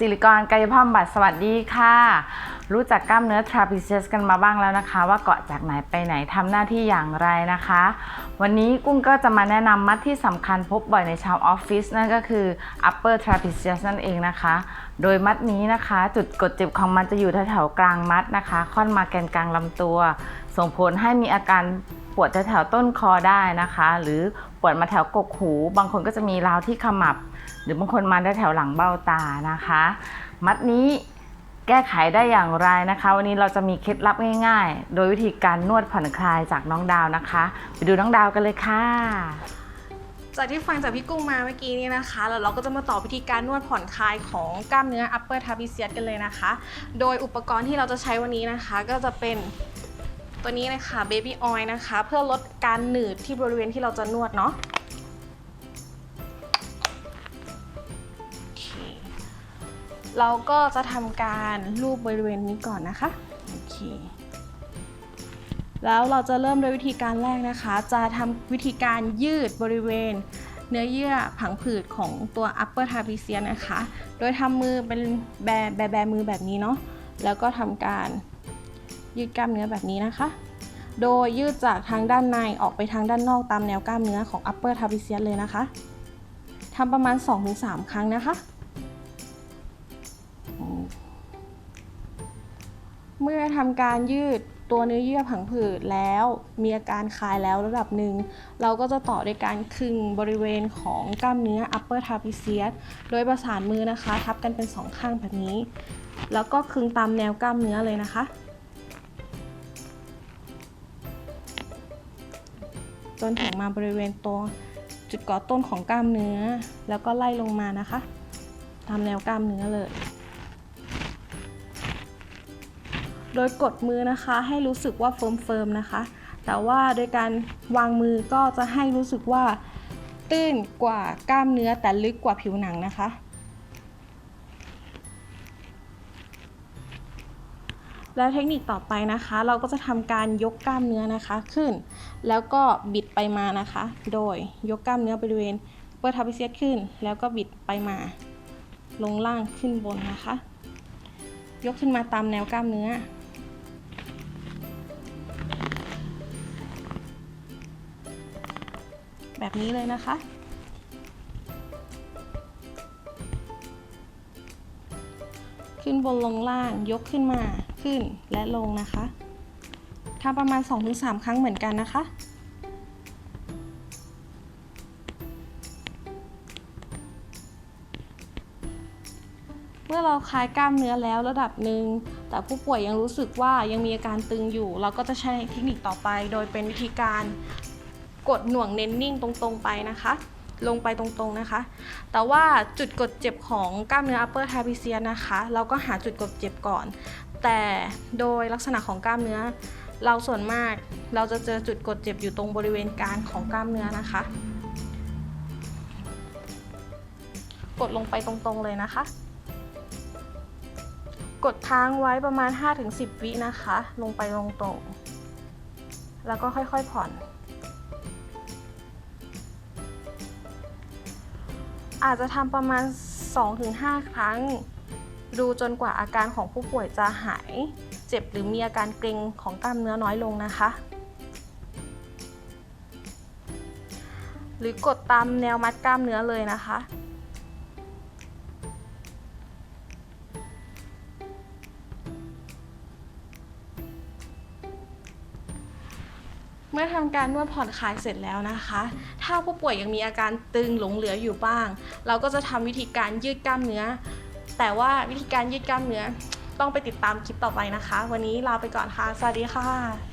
ศิริกรกายภาพบำบัดสวัสดีค่ะ รู้จักกล้ามเนื้อ trapezius กันมาบ้างแล้วนะคะ ว่าเกาะจากไหนไปไหนทำหน้าที่อย่างไรนะคะ วันนี้กุ้งก็จะมาแนะนำมัดที่สำคัญพบบ่อยในชาวออฟฟิศนั่นก็คือ upper trapezius นั่นเองนะคะ โดยมัดนี้นะคะ จุดกดเจ็บของมันจะอยู่แถวๆกลางมัดนะคะ ค่อนมาแกนกลางลำตัว ส่งผลให้มีอาการ วดแถวๆต้นคอได้นะคะ หรือปวดมาแถวกกหู บางคนก็จะมีราวที่ขมับ หรือบางคนมาได้แถวหลังเบ้าตานะคะ มัดนี้แก้ไขได้อย่างไรนะคะ วันนี้เราจะมีเคล็ดลับง่าย ๆ โดยวิธีการนวดผ่อนคลายจากน้องดาวนะคะ ไปดูน้องดาวกันเลยค่ะจากที่ฟังจากพี่กุ้งมาเมื่อกี้นี้นะคะ แล้วเราก็จะมาต่อวิธีการนวดผ่อนคลายของกล้ามเนื้อ upper trapezius กันเลยนะคะ โดยอุปกรณ์ที่เราจะใช้วันนี้นะคะ ก็จะเป็น ตัวนี้นะคะ baby oil นะคะ เพื่อลดการหนืดที่บริเวณที่เราจะนวดเนาะเคเราก็จะทำการลูบบริเวณนี้ก่อนนะคะโอเคแล้วเราจะเริ่มด้วยวิธีการแรกนะคะ จะทำวิธีการยืดบริเวณ เนื้อเยื่อผังผืดของตัว upper trapezius นะคะ โดยทำมือเป็นแบแบแบมือแบบนี้เนาะแล้วก็ทำการ ยืดกล้ามเนื้อแบบนี้นะคะ โดยยืดจากทางด้านในออกไปทางด้านนอกตามแนวกล้ามเนื้อของ upper trapezius เลยนะคะทำประมาณ 2-3 ครั้งนะคะ เมื่อทำการยืดตัวเนื้อเยื่อผังผืดแล้วมีอาการคลายแล้วระดับหนึ่ง เราก็จะต่อด้วยการคึงบริเวณของกล้ามเนื้อ upper trapezius โดยประสานมือนะคะ ทับกันเป็นสองข้างแบบนี้ แล้วก็คึงตามแนวกล้ามเนื้อเลยนะคะ จนถึงมาบริเวณตัวจุดก่อต้นของกล้ามเนื้อ แล้วก็ไล่ลงมานะคะ ตามแนวกล้ามเนื้อเลย โดยกดมือนะคะให้รู้สึกว่าเฟิร์มๆนะคะ แต่ว่าโดยการวางมือก็จะให้รู้สึกว่าตื้นกว่ากล้ามเนื้อแต่ลึกกว่าผิวหนังนะคะแล้วเทคนิคต่อไปนะคะ เราก็จะทำการยกกล้ามเนื้อนะคะขึ้น แล้วก็บิดไปมานะคะ โดยยกกล้ามเนื้อบริเวณเปิดทับเซียสขึ้น แล้วก็บิดไปมา ลงล่างขึ้นบนนะคะ ยกขึ้นมาตามแนวกล้ามเนื้อ แบบนี้เลยนะคะขึ้นบนลงล่างยกขึ้นมาขึ้นและลงนะคะ ทำประมาณ 2-3 ครั้งเหมือนกันนะคะ เมื่อเราคลายกล้ามเนื้อแล้วระดับหนึ่ง แต่ผู้ป่วยยังรู้สึกว่ายังมีอาการตึงอยู่ เราก็จะใช้เทคนิคต่อไป โดยเป็นวิธีการกดหน่วงเน้นนิ่งตรงๆไปนะคะลงไปตรงๆนะคะ แต่ว่าจุดกดเจ็บของกล้ามเนื้อ upper trapezius นะคะ เราก็หาจุดกดเจ็บก่อน แต่โดยลักษณะของกล้ามเนื้อ เราส่วนมากเราจะเจอจุดกดเจ็บอยู่ตรงบริเวณกลางของกล้ามเนื้อนะคะ กดลงไปตรงๆเลยนะคะ กดค้างไว้ประมาณ 5-10 วินะคะ ลงไปตรงๆ แล้วก็ค่อยๆผ่อนอาจจะทำประมาณ 2-5 ครั้ง ดูจนกว่าอาการของผู้ป่วยจะหาย เจ็บหรือมีอาการเกร็งของกล้ามเนื้อน้อยลงนะคะ หรือกดตามแนวมัดกล้ามเนื้อเลยนะคะเมื่อทำการนวดผ่อนคลายเสร็จแล้วนะคะ ถ้าผู้ป่วยยังมีอาการตึงหลงเหลืออยู่บ้าง เราก็จะทำวิธีการยืดกล้ามเนื้อ แต่ว่าวิธีการยืดกล้ามเนื้อต้องไปติดตามคลิปต่อไปนะคะ วันนี้ลาไปก่อนค่ะ สวัสดีค่ะ